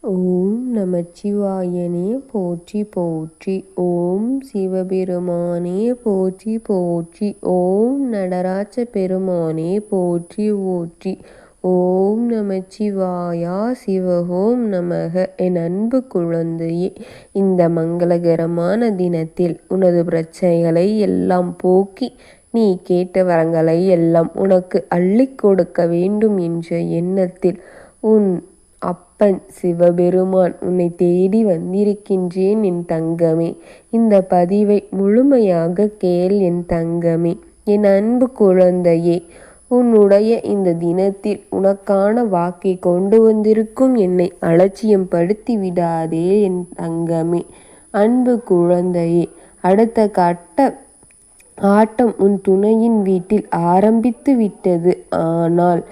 ஓம் நமச்சிவாயனே போற்றி போற்றி. ஓம் சிவபெருமானே போற்றி போற்றி. ஓம் நடராஜ பெருமானே போற்றி போற்றி. ஓம் நமச்சிவாயா சிவஹோம் நமக. என் அன்பு குழந்தையே இந்த மங்களகரமான தினத்தில் உனது பிரச்சனைகளை எல்லாம் போக்கி நீ கேட்ட வரங்களை எல்லாம் உனக்கு அள்ளிக் கொடுக்க வேண்டும் என்ற எண்ணத்தில் உன் அப்பன் சிவபெருமான் உன்னை தேடி வந்திருக்கின்றேன் என் தங்கமே. இந்த பதிவை முழுமையாக கேள் என் தங்கமே. என் அன்பு குழந்தையே உன்னுடைய இந்த தினத்தில் உனக்கான வாக்கை கொண்டு வந்திருக்கும் என்னை அலட்சியம் படுத்தி விடாதே என் தங்கமே. அன்பு குழந்தையே அடுத்த கட்ட ஆட்டம் உன் துணையின் வீட்டில் ஆரம்பித்து விட்டது. ஆனால்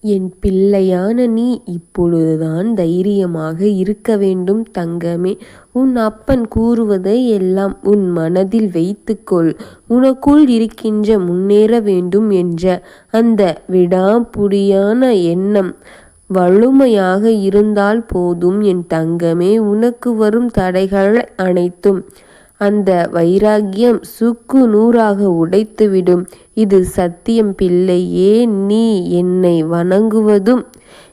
என் பிள்ளையான நீ இப்பொழுதுதான் தைரியமாக இருக்க வேண்டும் தங்கமே. உன் அப்பன் கூறுவதை எல்லாம் உன் மனதில் வைத்துக்கொள். உனக்குள் இருக்கின்ற முன்னேற வேண்டும் என்ற அந்த விடாப்புடியான எண்ணம் வலுமையாக இருந்தால் போதும் என் தங்கமே. உனக்கு வரும் தடைகள் அனைத்தும் அந்த வைராக்கியம் சுக்கு நூறாக உடைத்துவிடும். இது சத்தியம் பிள்ளையே நீ என்னை வணங்குவதும்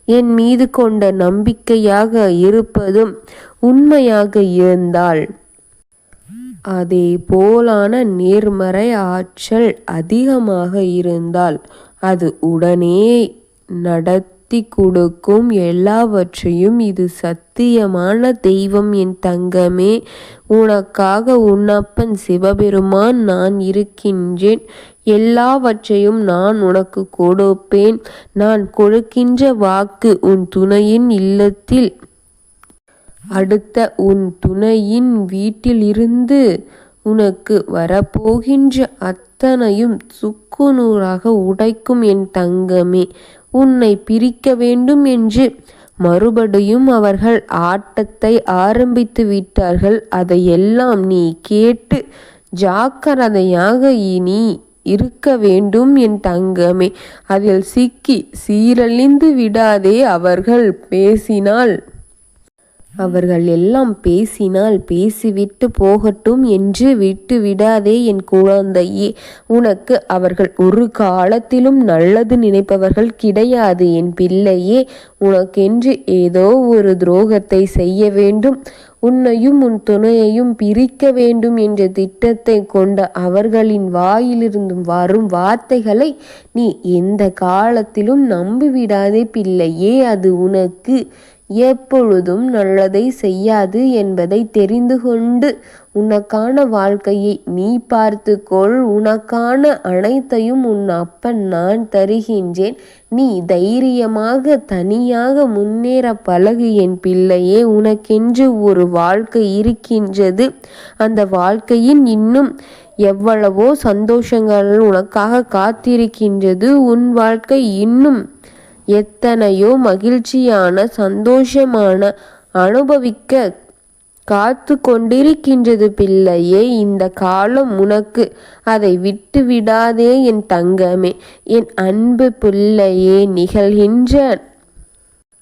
என் மீது கொண்ட நம்பிக்கையாக இருப்பதும் உண்மையாக இருந்தால்? அதே போலான நேர்மறை ஆற்றல் அதிகமாக இருந்தால் அது உடனே நட சக்தி கொடுக்கும் எல்லாவற்றையும் இது சத்தியமான தெய்வம் என் தங்கமே. உனக்காக உன்னப்பன் சிவபெருமான் நான் இருக்கின்றேன். எல்லாவற்றையும் நான் உனக்கு கொடுப்பேன். நான் கொடுக்கின்ற வாக்கு உன் துணையின் இல்லத்தில். அடுத்த உன் துணையின் வீட்டிலிருந்து உனக்கு வரப்போகின்ற அத்தனையும் சுக்குநூறாக உடைக்கும் என் தங்கமே. உன்னை பிரிக்க வேண்டும் என்று. மறுபடியும் அவர்கள் ஆட்டத்தை ஆரம்பித்து விட்டார்கள். அதையெல்லாம் நீ கேட்டு ஜாக்கிரதையாக இனி இருக்க வேண்டும் என் தங்கமே. அதில் சிக்கி சீரழிந்து விடாதே அவர்கள் பேசினால் அவர்கள் எல்லாம் பேசினால் பேசிவிட்டு போகட்டும் என்று விட்டு விடாதே என் குழந்தையே. உனக்கு அவர்கள் ஒரு காலத்திலும் நல்லது நினைப்பவர்கள் கிடையாது என் பிள்ளையே. உனக்கென்று ஏதோ ஒரு துரோகத்தை செய்ய வேண்டும். உன்னையும் உன் துணையையும் பிரிக்க வேண்டும் என்ற திட்டத்தை கொண்ட அவர்களின் வாயிலிருந்தும் வரும் வார்த்தைகளை நீ எந்த காலத்திலும் நம்பிவிடாதே பிள்ளையே. அது உனக்கு எப்பொழுதும் நல்லதை செய்யாது என்பதை தெரிந்து கொண்டு உனக்கான வாழ்க்கையை நீ பார்த்துக்கொள். உனக்கான அனைத்தையும் உன் அப்பன் நான் தருகின்றேன். நீ தைரியமாக தனியாக முன்னேற பழகு என் பிள்ளையே. உனக்கென்று ஒரு வாழ்க்கை இருக்கின்றது. அந்த வாழ்க்கையின் இன்னும் எவ்வளவோ சந்தோஷங்கள் உனக்காக காத்திருக்கின்றது. உன் வாழ்க்கை இன்னும் எத்தனையோ மகிழ்ச்சியான சந்தோஷமான அனுபவிக்க காத்து கொண்டிருக்கின்றது பிள்ளையே இந்த காலம் உனக்கு. அதை விட்டு விடாதே என் தங்கமே. என் அன்பு பிள்ளையே நிகழ்கின்ற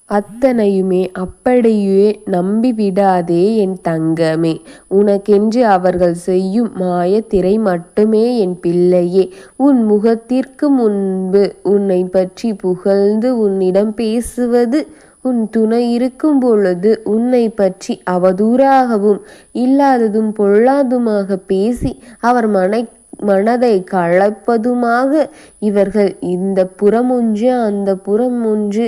அத்தனையுமே அப்படியே நம்பிவிடாதே என் தங்கமே. உனக்கென்று அவர்கள் செய்யும் மாய திரை மட்டுமே என் பிள்ளையே. உன் முகத்திற்கு முன்பு உன்னை பற்றி புகழ்ந்து உன்னிடம் பேசுவது உன் துணை இருக்கும் பொழுது உன்னை பற்றி அவதூறாகவும் இல்லாததும் பொல்லாதுமாக பேசி அவர் மனை மனதை களைப்பதுமாக இவர்கள் இந்த புறம் ஒன்று அந்த புறம் ஒன்று.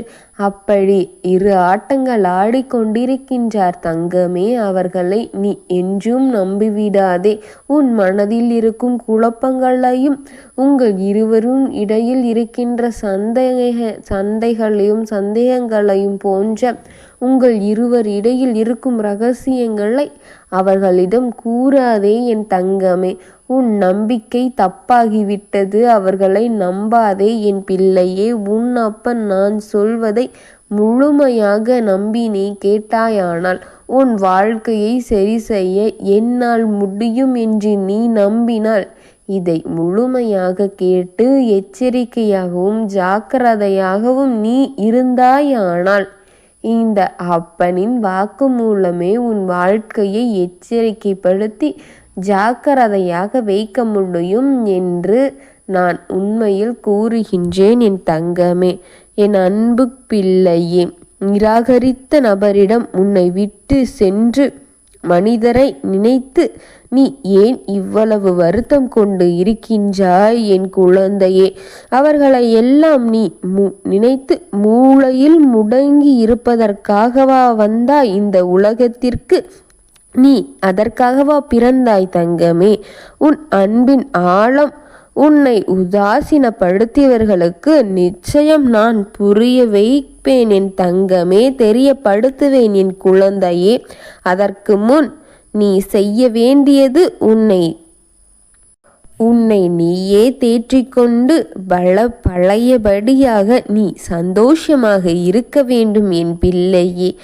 அப்படி இரு ஆட்டங்கள் ஆடிக்கொண்டிருக்கின்றார் தங்கமே அவர்களை நீ என்றும் நம்பிவிடாதே. உன் மனதில் இருக்கும் குழப்பங்களையும் உங்கள் இருவரும் இடையில் இருக்கின்ற சந்தேக சந்தைகளையும் சந்தேகங்களையும் போன்ற உங்கள் இருவர் இடையில் இருக்கும் ரகசியங்களை அவர்களிடம் கூறாதே என் தங்கமே. உன் நம்பிக்கை தப்பாகிவிட்டது. அவர்களை நம்பாதே என் பிள்ளையே. உன் அப்பன் நான் சொல்வதை முழுமையாக நம்பி நீ கேட்டாயானால் உன் வாழ்க்கையை சரி செய்ய என்னால் முடியும் என்று நீ நம்பினால் இதை முழுமையாக கேட்டு எச்சரிக்கையாகவும் ஜாக்கிரதையாகவும் நீ இருந்தாயானால் இந்த அப்பனின் வாக்கு மூலமே உன் வாழ்க்கையை எச்சரிக்கைப்படுத்தி ஜாக்கிரதையாக வைக்க முடியும் என்று நான் உண்மையில் கூறுகின்றேன் என் தங்கமே. என் அன்பு பிள்ளையே நிராகரித்த நபரிடம் உன்னை விட்டு சென்று மனிதரை நினைத்து நீ ஏன் இவ்வளவு வருத்தம் கொண்டு இருக்கின்றாய் என் குழந்தையே? அவர்களை எல்லாம் நீ மு நினைத்து மூளையில் முடங்கி இருப்பதற்காகவா வந்தா இந்த உலகத்திற்கு நீ அதற்காகவா பிறந்தாய் தங்கமே? உன் அன்பின் ஆழம் உன்னை உதாசீனப்படுத்தியவர்களுக்கு நிச்சயம் நான் புரிய வைப்பேன் என் தங்கமே தெரியப்படுத்துவேன் என் குழந்தையே. அதற்கு முன் நீ செய்ய வேண்டியது உன்னை உன்னை நீயே தேற்றிக்கொண்டு பல பழையபடியாக நீ சந்தோஷமாக இருக்க வேண்டும் என் பிள்ளையே.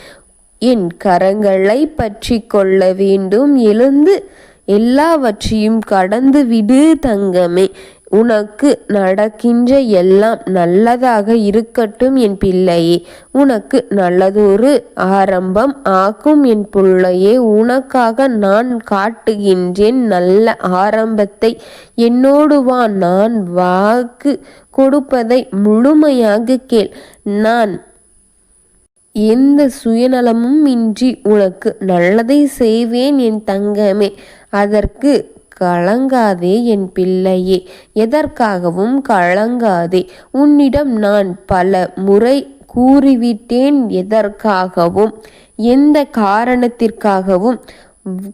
என் கரங்களை பற்றி கொள்ள வேண்டும். எழுந்து எல்லாவற்றையும் கடந்து விடு தங்கமே. உனக்கு நடக்கின்ற எல்லாம் நல்லதாக இருக்கட்டும் என் பிள்ளையே. உனக்கு நல்லதொரு ஆரம்பம் ஆக்கும் என் பிள்ளையே. உனக்காக நான் காட்டுகின்றேன் நல்ல ஆரம்பத்தை. என்னோடு வா நான் வாக்கு கொடுப்பதை முழுமையாக கேள். நான் எந்த சுயநலமும் இன்றி உனக்கு நல்லதை செய்வேன் என் தங்கமே. அதற்கு கலங்காதே என் பிள்ளையே. எதற்காகவும் கலங்காதே. உன்னிடம் நான் பல முறை கூறிவிட்டேன் எதற்காகவும். எந்த காரணத்திற்காகவும்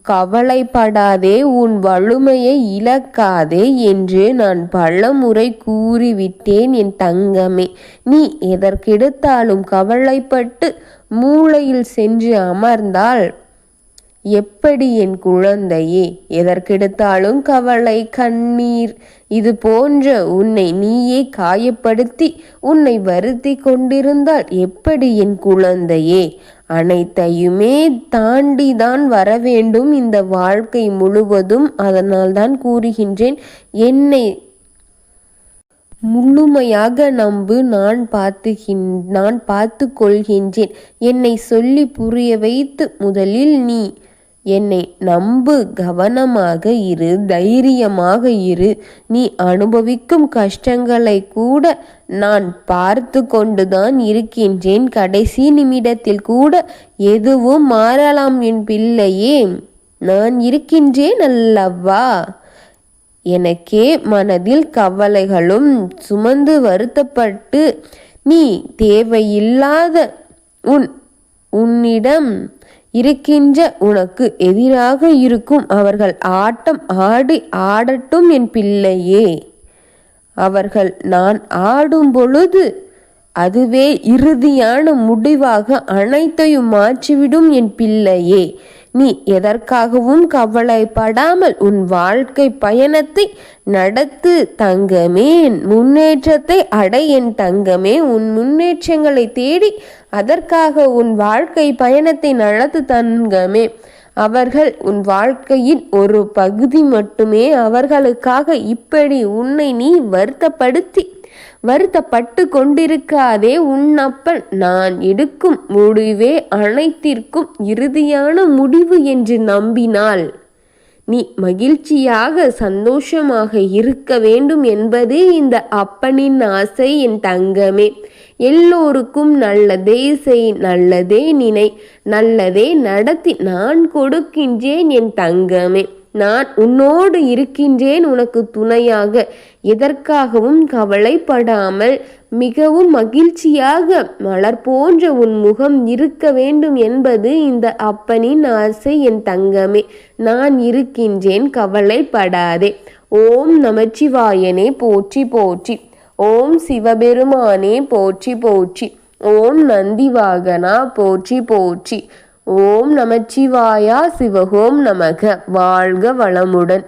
கவலைப்படாதே உன் வலுமையை இழக்காதே என்று நான் பல முறை கூறிவிட்டேன் என் தங்கமே. நீ எதற்கெடுத்தாலும் கவலைப்பட்டு மூளையில் சென்று அமர்ந்தால் எப்படி என் குழந்தையே எதற்கெடுத்தாலும் கவலை கண்ணீர் இது போன்ற உன்னை நீயே காயப்படுத்தி உன்னை வருத்தி கொண்டிருந்தால் எப்படி என் குழந்தையே? அனைத்தையுமே தாண்டி தான் வர வேண்டும் இந்த வாழ்க்கை முழுவதும். அதனால் தான் கூறுகின்றேன் என்னை முழுமையாக நம்பு நான் பார்த்துகின் நான் பார்த்து கொள்கின்றேன். என்னை சொல்லி புரிய வைத்து முதலில் நீ என்னை நம்பு கவனமாக இரு தைரியமாக இரு. நீ அனுபவிக்கும் கஷ்டங்களை கூட நான் பார்த்து கொண்டுதான் இருக்கின்றேன். கடைசி நிமிடத்தில் கூட எதுவும் மாறலாம் என் பிள்ளையே. நான் இருக்கின்றேன் அல்லவா? எனக்கே மனதில் கவலைகளும் சுமந்து வருத்தப்பட்டு நீ தேவையில்லாத உன் உன்னிடம் இருக்கின்ற உனக்கு எதிராக இருக்கும் அவர்கள் ஆட்டம் ஆடி ஆடட்டும் என் பிள்ளையே. அவர்கள் நான் ஆடும் பொழுது அதுவே இறுதியான முடிவாக அனைத்தையும் மாற்றிவிடும் என் பிள்ளையே. நீ எதற்காகவும் கவலைப்படாமல் உன் வாழ்க்கை பயணத்தை நடத்து தங்கமே. முன்னேற்றத்தை அடை என் தங்கமே. உன் முன்னேற்றங்களை தேடி அதற்காக உன் வாழ்க்கை பயணத்தை நடத்து தங்கமே. அவர்கள் உன் வாழ்க்கையின் ஒரு பகுதி மட்டுமே. அவர்களுக்காக இப்படி உன்னை நீ வருத்தப்படுத்தி வருத்தப்பட்டு கொண்டிருக்காதே உன்னப்பன். நான் எடுக்கும் முடிவே அனைத்திற்கும் இறுதியான முடிவு என்று நம்பினாள். நீ மகிழ்ச்சியாக சந்தோஷமாக இருக்க வேண்டும் என்பதே இந்த அப்பனின் ஆசை என் தங்கமே. எல்லோருக்கும் நல்லதே செய் நல்லதே நினை நல்லதே நடத்தி நான் கொடுக்கின்றேன் என் தங்கமே. நான் உன்னோடு இருக்கின்றேன் உனக்கு துணையாக. எதற்காகவும் கவலைப்படாமல் மிகவும் மகிழ்ச்சியாக மலர் போன்ற உன் முகம் இருக்க வேண்டும் என்பது இந்த அப்பனின் ஆசை என் தங்கமே. நான் இருக்கின்றேன் கவலைப்படாதே. ஓம் நமச்சிவாயனே போற்றி போற்றி. ஓம் சிவபெருமானே போற்றி போற்றி. ஓம் நந்திவாகனா போற்றி போற்றி. ஓம் நமச்சிவாயா சிவகோம் நமக. வாழ்க வளமுடன்.